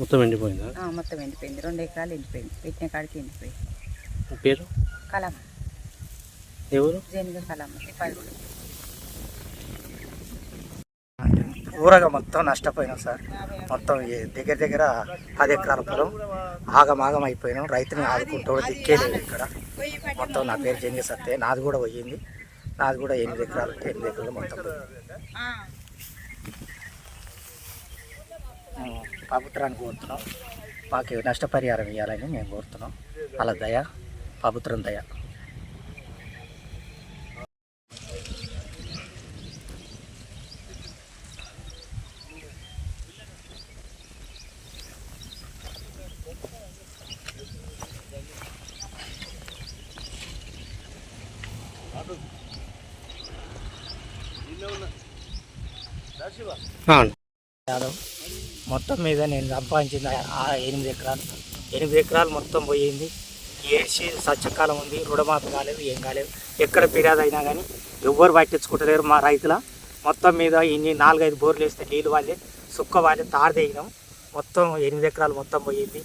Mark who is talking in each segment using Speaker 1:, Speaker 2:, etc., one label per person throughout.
Speaker 1: మొత్తం ఎండిపోయిందా?
Speaker 2: ఆ, మొత్తం ఎండిపోయింది. రెండు ఎకరాలు ఎండిపోయింది. పెట్టిన కాడికి ఎండిపోయింది.
Speaker 1: పేరు?
Speaker 2: కలమ.
Speaker 1: ఎవరు?
Speaker 2: జేనుగా కలమ. తిప్పాడు
Speaker 3: ఊరగా మొత్తం నష్టపోయినాం సార్. మొత్తం దగ్గర దగ్గర పది ఎకరాల పొలం ఆగమాగం అయిపోయినాం. రైతుని ఆదుకుంటూ దిక్కే లేదు ఇక్కడ. మొత్తం నా పేరు జంగి సత్తే. నాది కూడా పోయింది. నాది కూడా ఎనిమిది ఎకరాలు ఎనిమిది ఎకరాలు మొత్తం. మేము ప్రభుత్వాన్ని కోరుతున్నాం. మాకు నష్టపరిహారం ఇవ్వాలని మేము కోరుతున్నాం. అలా దయ ప్రభుత్వం దయ. యాదవ్. మొత్తం మీద నేను సంపాదించింది ఆ ఎనిమిది ఎకరాలు. ఎనిమిది ఎకరాలు మొత్తం పోయింది. ఏసి సత్యకాలం ఉంది రుణమాఫీ కాలేదు ఏం కాలేదు. ఎక్కడ ఫిర్యాదు అయినా కానీ ఎవ్వరు పట్టించుకుంటలేరు మా రైతుల. మొత్తం మీద ఇన్ని నాలుగైదు బోర్లు వేస్తే నీళ్ళు వాళ్ళే సుక్క వాళ్ళే తారు మొత్తం ఎనిమిది ఎకరాలు మొత్తం పోయింది.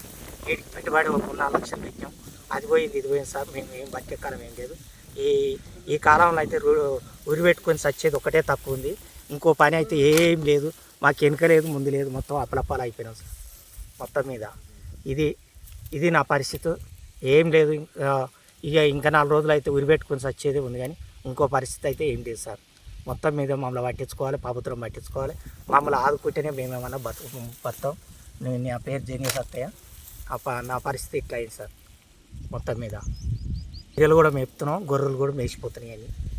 Speaker 3: వీటికి పెట్టుబడి ఒక నాలుగు లక్షలు పెట్టాం అది పోయింది ఇది పోయింది సార్. మేము ఏం బట్టే ఏం లేదు. ఈ ఈ కాలంలో అయితే ఉరి పెట్టుకొని సచ్చేది ఒకటే తక్కువ ఉంది. ఇంకో పని అయితే ఏం లేదు. మాకు వెనుక లేదు ముందు లేదు మొత్తం అప్పలప్పాలు అయిపోయినాం సార్. మొత్తం మీద. ఇది ఇది నా పరిస్థితి. ఏం లేదు ఇక ఇంకా నాలుగు రోజులు అయితే ఉరి పెట్టుకొని ఉంది కానీ ఇంకో పరిస్థితి అయితే ఏం లేదు సార్. మొత్తం మీద మమ్మల్ని పట్టించుకోవాలి ప్రభుత్వం పట్టించుకోవాలి. మమ్మల్ని ఆదుకుంటేనే మేమేమన్నా బతు బతాం. నేను నా పేరు జీనియస్ అత్తయ్య. ప- నా పరిస్థితి ఇట్లా అయింది సార్. మొత్తం మీద. ఇళ్ళు కూడా మేపుతున్నాం గొర్రెలు కూడా మేసిపోతున్నాయి అని